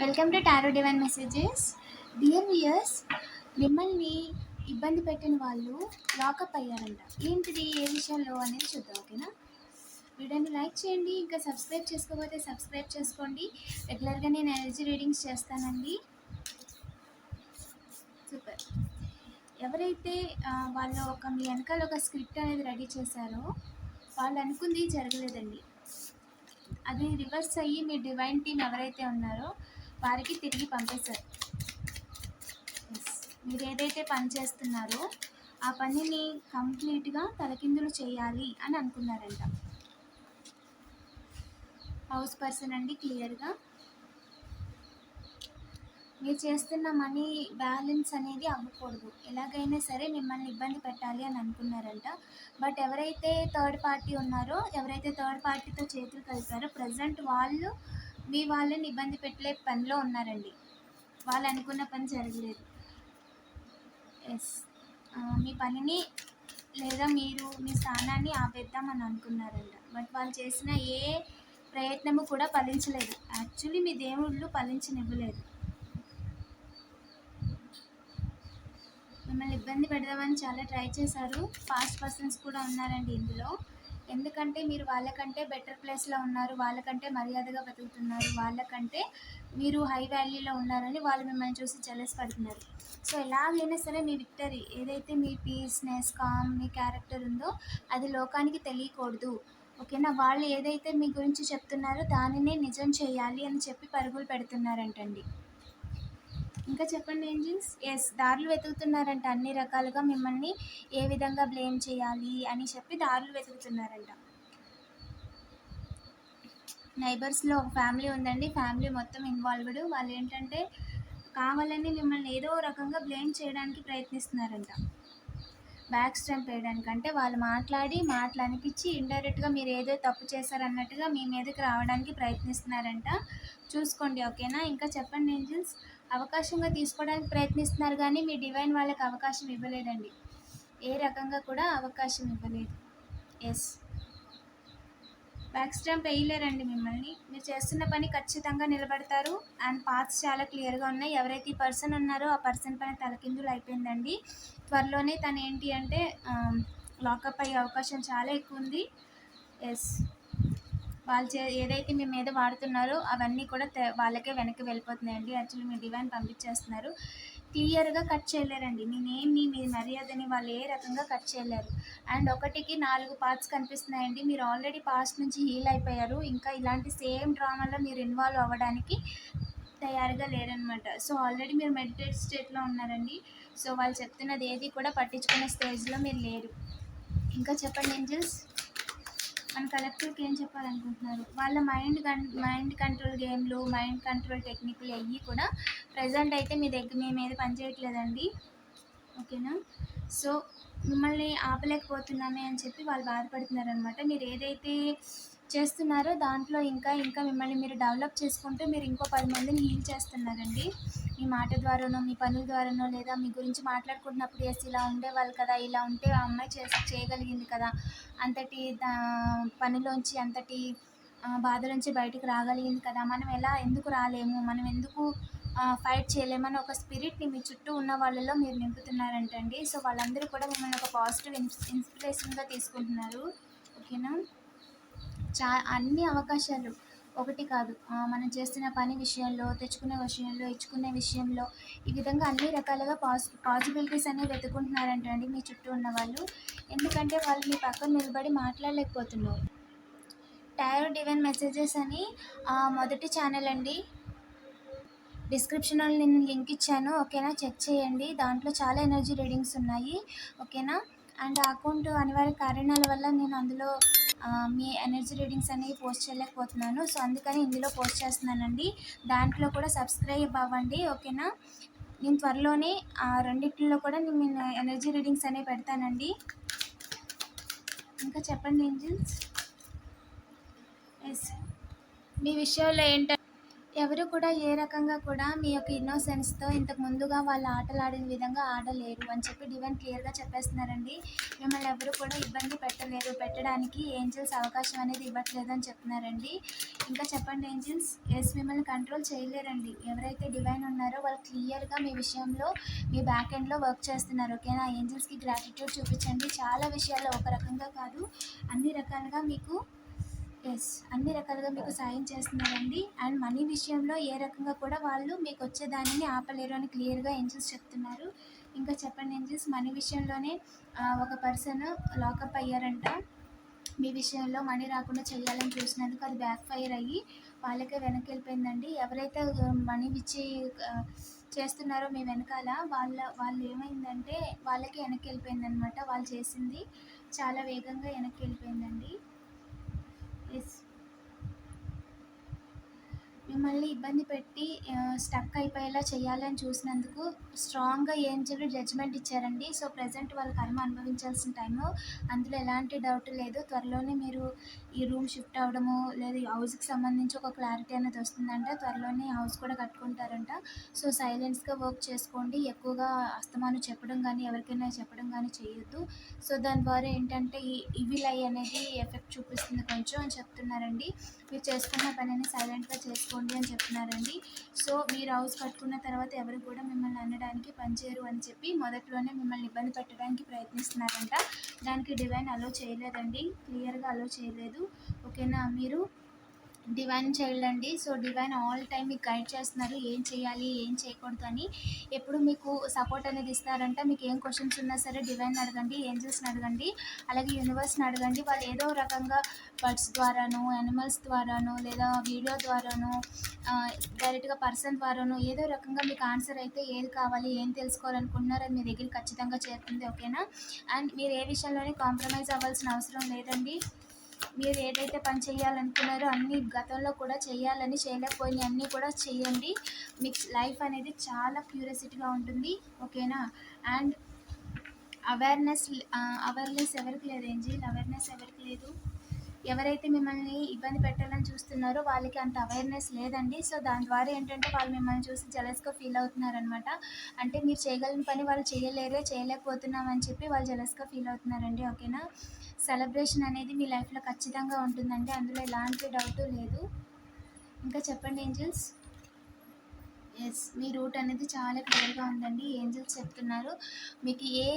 Welcome to tarot divine messages dear viewers మిమ్మల్ని ఇబ్బంది పెట్టిన వాళ్ళు లాకప్ అయ్యారంట ఏంటిది? ఏ విషయంలో అనేది చూద్దాం ఓకేనా? వీడియోని లైక్ చేయండి ఇంకా సబ్స్క్రైబ్ చేసుకోకపోతే సబ్స్క్రైబ్ చేసుకోండి. రెగ్యులర్గా నేను ఎనర్జీ రీడింగ్స్ చేస్తానండి. సూపర్ ఎవరైతే వాళ్ళు ఒక మీ వెనకాల ఒక స్క్రిప్ట్ అనేది రెడీ చేశారో వాళ్ళు అనుకుంది జరగలేదండి. అది రివర్స్ అయ్యి మీ డివైన్ టీం ఎవరైతే ఉన్నారో వారికి తిరిగి పంపేశారు. మీరు ఏదైతే పని చేస్తున్నారో ఆ పనిని కంప్లీట్గా తలకిందులు చేయాలి అని అనుకున్నారంట. హౌస్ పర్సన్ అండి క్లియర్గా. మీరు చేస్తున్న మనీ బ్యాలెన్స్ అనేది అవ్వకూడదు. ఎలాగైనా సరే మిమ్మల్ని ఇబ్బంది పెట్టాలి అని అనుకున్నారంట. బట్ ఎవరైతే థర్డ్ పార్టీ ఉన్నారో ఎవరైతే థర్డ్ పార్టీతో చేతులు కలిపారో ప్రజెంట్ వాళ్ళు మీ వాళ్ళని ఇబ్బంది పెట్టలే పనిలో ఉన్నారండి. వాళ్ళు అనుకున్న పని జరగలేదు. ఎస్ మీ పనిని లేదా మీరు మీ స్థానాన్ని ఆపేద్దామని అనుకున్నారంట. బట్ వాళ్ళు చేసిన ఏ ప్రయత్నము కూడా ఫలించలేదు. యాక్చువల్లీ మీ దేవుళ్ళు ఫలించనివ్వలేదు. మిమ్మల్ని ఇబ్బంది పెడదామని చాలా ట్రై చేశారు. ఫాస్ట్ పర్సన్స్ కూడా ఉన్నారండి ఇందులో. ఎందుకంటే మీరు వాళ్ళకంటే బెటర్ ప్లేస్లో ఉన్నారు వాళ్ళకంటే మర్యాదగా బతుకుతున్నారు వాళ్ళకంటే మీరు హై వాల్యూలో ఉన్నారని వాళ్ళు మిమ్మల్ని చూసి జలస్ పడుతున్నారు. సో ఎలాగైనా సరే మీ విక్టరీ ఏదైతే మీ పీస్నెస్ కామ్ మీ క్యారెక్టర్ ఉందో అది లోకానికి తెలియకూడదు. ఓకేనా? వాళ్ళు ఏదైతే మీ గురించి చెప్తున్నారో దానినే నిజం చేయాలి అని చెప్పి పరుగులు పెడుతున్నారంటండి. ఇంకా చెప్పండి ఏంజిల్స్? ఎస్ దారులు వెతుకుతున్నారంట. అన్ని రకాలుగా మిమ్మల్ని ఏ విధంగా బ్లేమ్ చేయాలి అని చెప్పి దారులు వెతుకుతున్నారంట. నైబర్స్లో ఒక ఫ్యామిలీ ఉందండి. ఫ్యామిలీ మొత్తం ఇన్వాల్వ్డ్ వాళ్ళు ఏంటంటే కావాలని మిమ్మల్ని ఏదో రకంగా బ్లేమ్ చేయడానికి ప్రయత్నిస్తున్నారంట. బ్యాక్ స్టెంప్ వేయడానికి. అంటే వాళ్ళు మాట్లాడి మాటలు అనిపించి ఇండైరెక్ట్గా మీరు ఏదో తప్పు చేశారన్నట్టుగా మీ మీదకి రావడానికి ప్రయత్నిస్తున్నారంట. చూసుకోండి ఓకేనా? ఇంకా చెప్పండి ఏంజిల్స్? అవకాశంగా తీసుకోవడానికి ప్రయత్నిస్తున్నారు కానీ మీ డివైన్ వాళ్ళకి అవకాశం ఇవ్వలేదండి. ఏ రకంగా కూడా అవకాశం ఇవ్వలేదు. ఎస్ బ్యాక్ స్టాంప్ వేయలేరండి మిమ్మల్ని. మీరు చేస్తున్న పని ఖచ్చితంగా నిలబడతారు. అండ్ పాత్స్ చాలా క్లియర్గా ఉన్నాయి. ఎవరైతే ఈ పర్సన్ ఉన్నారో ఆ పర్సన్ పైన తలకిందులు అయిపోయిందండి. త్వరలోనే తను ఏంటి అంటే లాకప్ అయ్యే అవకాశం చాలా ఎక్కువ ఉంది. ఎస్ వాళ్ళు చే ఏదైతే మీ మీద వాడుతున్నారో అవన్నీ కూడా వాళ్ళకే వెనక్కి వెళ్ళిపోతున్నాయండి. యాక్చువల్లీ మీ డివైన్ పంపించేస్తున్నారు. క్లియర్గా కట్ చేయలేరండి. మీ నేమ్ని మీ మర్యాదని వాళ్ళు ఏ రకంగా కట్ చేయలేరు. అండ్ ఒకటికి నాలుగు పార్ట్స్ కనిపిస్తున్నాయండి. మీరు ఆల్రెడీ పాస్ట్ నుంచి హీల్ అయిపోయారు. ఇంకా ఇలాంటి సేమ్ డ్రామాలో మీరు ఇన్వాల్వ్ అవ్వడానికి తయారుగా లేరనమాట సో ఆల్రెడీ మీరు మెడిటేట్ స్టేట్లో ఉన్నారండి. సో వాళ్ళు చెప్తున్నది ఏది కూడా పట్టించుకునే స్టేజ్లో మీరు లేరు. ఇంకా చెప్పండి ఏంజల్స్? మన కలెక్టివ్కి ఏం చెప్పాలనుకుంటున్నారు? వాళ్ళ మైండ్ కన్ మైండ్ కంట్రోల్ గేమ్లు మైండ్ కంట్రోల్ టెక్నిక్లు అవి కూడా ప్రజెంట్ అయితే మీ దగ్గర మీ మీద పనిచేయట్లేదండి. ఓకేనా? సో మిమ్మల్ని ఆపలేకపోతున్నామే అని చెప్పి వాళ్ళు బాధపడుతున్నారు అనమాట మీరు ఏదైతే చేస్తున్నారో దాంట్లో ఇంకా ఇంకా మిమ్మల్ని మీరు డెవలప్ చేసుకుంటూ మీరు ఇంకో పది మందిని హీల్ చేస్తున్నారండి. మీ మాట ద్వారానో మీ పనుల ద్వారానో లేదా మీ గురించి మాట్లాడుకుంటున్నప్పుడు ఎస్ ఇలా ఉండేవాళ్ళు కదా ఇలా ఉంటే ఆ అమ్మాయి చేసి చేయగలిగింది కదా అంతటి పనిలోంచి అంతటి బాధ నుంచి బయటకు రాగలిగింది కదా. మనం ఎలా ఎందుకు రాలేము? మనం ఎందుకు ఫైట్ చేయలేమని ఒక స్పిరిట్ని మీ చుట్టూ ఉన్న వాళ్ళలో మీరు నింపుతున్నారంటండి. సో వాళ్ళందరూ కూడా మిమ్మల్ని ఒక పాజిటివ్ ఇన్స్పిరేషన్గా తీసుకుంటున్నారు. ఓకేనా? చా అన్ని అవకాశాలు. ఒకటి కాదు మనం చేస్తున్న పని విషయంలో తెచ్చుకునే విషయంలో ఇచ్చుకునే విషయంలో ఈ విధంగా అన్ని రకాలుగా పాస్ పాసిబిలిటీస్ అనేవి వెతుకుంటున్నారంటండి మీ చుట్టూ ఉన్న వాళ్ళు. ఎందుకంటే వాళ్ళు మీ పక్కన నిలబడి మాట్లాడలేకపోతున్నారు. టైర్ డివైన్ మెసేజెస్ అని మొదటి ఛానల్ అండి. డిస్క్రిప్షన్లో నేను లింక్ ఇచ్చాను ఓకేనా? చెక్ చేయండి. దాంట్లో చాలా ఎనర్జీ రీడింగ్స్ ఉన్నాయి ఓకేనా? అండ్ అకౌంట్ అనివార్య కారణాల వల్ల నేను అందులో మీ ఎనర్జీ రీడింగ్స్ అనేవి పోస్ట్ చేయలేకపోతున్నాను. సో అందుకని ఇందులో పోస్ట్ చేస్తున్నానండి. దాంట్లో కూడా సబ్స్క్రైబ్ అవ్వండి ఓకేనా? నేను త్వరలోనే ఆ రెండిట్లో కూడా నేను ఎనర్జీ రీడింగ్స్ అనేవి పెడతానండి. ఇంకా చెప్పండి ఏంజిల్స్ ఎస్ మీ విషయంలో ఏంటంటే ఎవరు కూడా ఏ రకంగా కూడా మీ యొక్క ఇన్నోసెన్స్తో ఇంతకు ముందుగా వాళ్ళు ఆటలు ఆడిన విధంగా ఆడలేరు అని చెప్పి డివైన్ క్లియర్గా చెప్పేస్తున్నారండి. మిమ్మల్ని ఎవరు కూడా ఇబ్బంది పెట్టలేరు పెట్టడానికి ఏంజల్స్ అవకాశం అనేది ఇవ్వట్లేదు అని చెప్తున్నారండి. ఇంకా చెప్పండి ఏంజల్స్ ఎస్ మిమ్మల్ని కంట్రోల్ చేయలేరండి. ఎవరైతే డివైన్ ఉన్నారో వాళ్ళు క్లియర్గా మీ విషయంలో మీ బ్యాక్ ఎండ్లో వర్క్ చేస్తున్నారు. ఓకేనా? ఏంజల్స్కి గ్రాటిట్యూడ్ చూపించండి. చాలా విషయాల్లో ఒక రకంగా కాదు. అన్ని రకాలుగా మీకు ఎస్ అన్ని రకాలుగా మీకు సాయం చేస్తున్నారండి. అండ్ మనీ విషయంలో ఏ రకంగా కూడా వాళ్ళు మీకు వచ్చే దానిని ఆపలేరు అని క్లియర్గా ఏంజల్స్ చెప్తున్నారు. ఇంకా చెప్పండి ఏంజల్స్ మనీ విషయంలోనే ఒక పర్సన్ లాకప్ అయ్యారంట. మీ విషయంలో మనీ రాకుండా చేయాలని చూసినందుకు అది బ్యాక్ ఫైర్ అయ్యి వాళ్ళకే వెనక్కి వెళ్ళిపోయిందండి ఎవరైతే మనీ ఇచ్చి చేస్తున్నారో మీ వెనకాల వాళ్ళ వాళ్ళు ఏమైందంటే వాళ్ళకి వెనక్కి వెళ్ళిపోయిందనమాట వాళ్ళు చేసింది. చాలా వేగంగా వెనక్కి వెళ్ళిపోయిందండి ఎస్ మిమ్మల్ని ఇబ్బంది పెట్టి స్టక్ అయిపోయేలా చేయాలని చూసినందుకు స్ట్రాంగ్గా ఏంజల్ జడ్జ్మెంట్ ఇచ్చారండి. సో ప్రజెంట్ వాళ్ళ కర్మ అనుభవించాల్సిన టైము అందులో ఎలాంటి డౌట్ లేదు. త్వరలోనే మీరు ఈ రూమ్ షిఫ్ట్ అవ్వడము లేదా హౌస్కి సంబంధించి ఒక క్లారిటీ అనేది వస్తుందంట. త్వరలోనే హౌస్ కూడా కట్టుకుంటారంట. సో సైలెన్స్గా వర్క్ చేసుకోండి. ఎక్కువగా అస్తమానం చెప్పడం కానీ ఎవరికైనా చెప్పడం కానీ చేయొద్దు. సో దాని ద్వారా ఏంటంటే ఈ ఇవిల్ అనేది ఎఫెక్ట్ చూపిస్తుంది కొంచెం అని చెప్తున్నారండి. మీరు చేసుకున్న పనిని సైలెంట్గా చేసుకోండి. అని చెప్తున్నారండి. సో మీరు హౌస్ కట్టుకున్న తర్వాత ఎవరు కూడా మిమ్మల్ని అనడానికి పనిచేయరు అని చెప్పి మొదట్లోనే మిమ్మల్ని ఇబ్బంది పెట్టడానికి ప్రయత్నిస్తున్నారంట. దానికి డివైన్ అలో చేయలేదండి. క్లియర్గా అలో చేయలేదు. ఓకేనా మీరు? డివైన్ చైల్డ్ అండి. సో డివైన్ ఆల్ టైం మీకు గైడ్ చేస్తున్నారు. ఏం చేయాలి ఏం చేయకూడదు అని. ఎప్పుడు మీకు సపోర్ట్ అనేది ఇస్తారంటే మీకు ఏం క్వశ్చన్స్ ఉన్నా సరే డివైన్ అడగండి ఏంజల్స్ని అడగండి అలాగే యూనివర్స్ని అడగండి. వాళ్ళు ఏదో రకంగా బర్డ్స్ ద్వారాను యానిమల్స్ ద్వారాను లేదా వీడియో ద్వారాను డైరెక్ట్గా పర్సన్ ద్వారాను ఏదో రకంగా మీకు ఆన్సర్ అయితే ఏది కావాలి ఏం తెలుసుకోవాలనుకుంటున్నారో అది మీ దగ్గర ఖచ్చితంగా చేరుతుంది ఓకేనా అండ్ మీరు ఏ విషయంలోనే కాంప్రమైజ్ అవ్వాల్సిన అవసరం లేదండి. మీరు ఏదైతే పని చేయాలనుకున్నారో అన్ని గతంలో కూడా చేయాలని చేయలేకపోయినాయి అన్నీ కూడా చేయండి. మీకు లైఫ్ అనేది చాలా క్యూరియాసిటీగా ఉంటుంది. ఓకేనా? అండ్ అవేర్నెస్ అవేర్నెస్ ఎవరికి లేదు ఏంజిల్ అవేర్నెస్ ఎవరికి లేదు? ఎవరైతే మిమ్మల్ని ఇబ్బంది పెట్టాలని చూస్తున్నారో వాళ్ళకి అంత అవేర్నెస్ లేదండి. సో దాని ద్వారా ఏంటంటే వాళ్ళు మిమ్మల్ని చూసి జలస్గా ఫీల్ అవుతున్నారనమాట అంటే మీరు చేయగలిగిన పని వాళ్ళు చేయలేరే చేయలేకపోతున్నాం అని చెప్పి వాళ్ళు జలస్గా ఫీల్ అవుతున్నారండి. ఓకేనా సెలబ్రేషన్ అనేది మీ లైఫ్లో ఖచ్చితంగా ఉంటుందండి. అందులో ఎలాంటి డౌట్ లేదు. ఇంకా చెప్పండి ఏంజల్స్ ఎస్ మీ రూట్ అనేది చాలా క్లియర్గా ఉందండి. ఏంజల్స్ చెప్తున్నారు. మీకు ఏ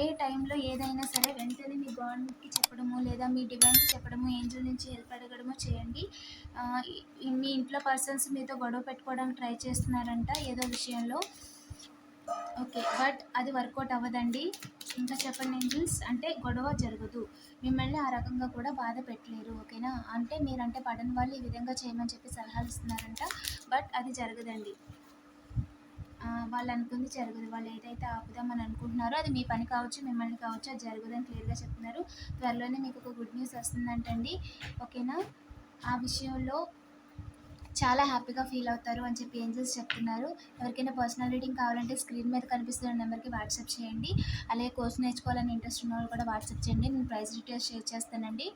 ఏ టైంలో ఏదైనా సరే వెంటనే మీ గాడ్కి చెప్పడము లేదా మీ డివైన్కి చెప్పడము ఏంజల్ నుంచి హెల్ప్ అడగడము చేయండి. మీ ఇంట్లో పర్సన్స్ మీతో గొడవ పెట్టుకోవడానికి ట్రై చేస్తున్నారంట ఏదో విషయంలో. ఓకే బట్ అది వర్కౌట్ అవ్వదండి. ఇంకా చెప్పండి ఏంజల్స్ అంటే గొడవ జరగదు. మిమ్మల్ని ఆ రకంగా కూడా బాధ పెట్టలేరు ఓకేనా? అంటే మీరంటే పడని వాళ్ళు ఈ విధంగా చేయమని చెప్పి సలహాలు ఇస్తున్నారంట బట్ అది జరగదండి. వాళ్ళు అనుకుంది జరగదు. వాళ్ళు ఏదైతే ఆపుదామని అనుకుంటున్నారో అది మీ పని కావచ్చు మిమ్మల్ని కావచ్చు అది జరగదని క్లియర్గా చెప్తున్నారు. త్వరలోనే మీకు ఒక గుడ్ న్యూస్ వస్తుందంటండి. ఓకేనా? ఆ విషయంలో చాలా హ్యాపీగా ఫీల్ అవుతారు అని చెప్పి ఏంజల్స్ చెప్తున్నారు. ఎవరికైనా పర్సనల్ రీడింగ్ కావాలంటే స్క్రీన్ మీద కనిపిస్తున్న నెంబర్కి వాట్సాప్ చేయండి. అలాగే కోర్స్ నేర్చుకోవాలని ఇంట్రెస్ట్ ఉన్న వాళ్ళు కూడా వాట్సాప్ చేయండి. నేను ప్రైస్ డీటెయిల్స్ షేర్ చేస్తానండి.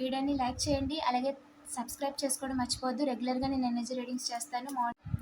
వీడియోని లైక్ చేయండి. అలాగే సబ్స్క్రైబ్ చేసుకోవడం మర్చిపోవద్దు. రెగ్యులర్గా నేను ఎనర్జీ రీడింగ్స్ చేస్తాను. Morning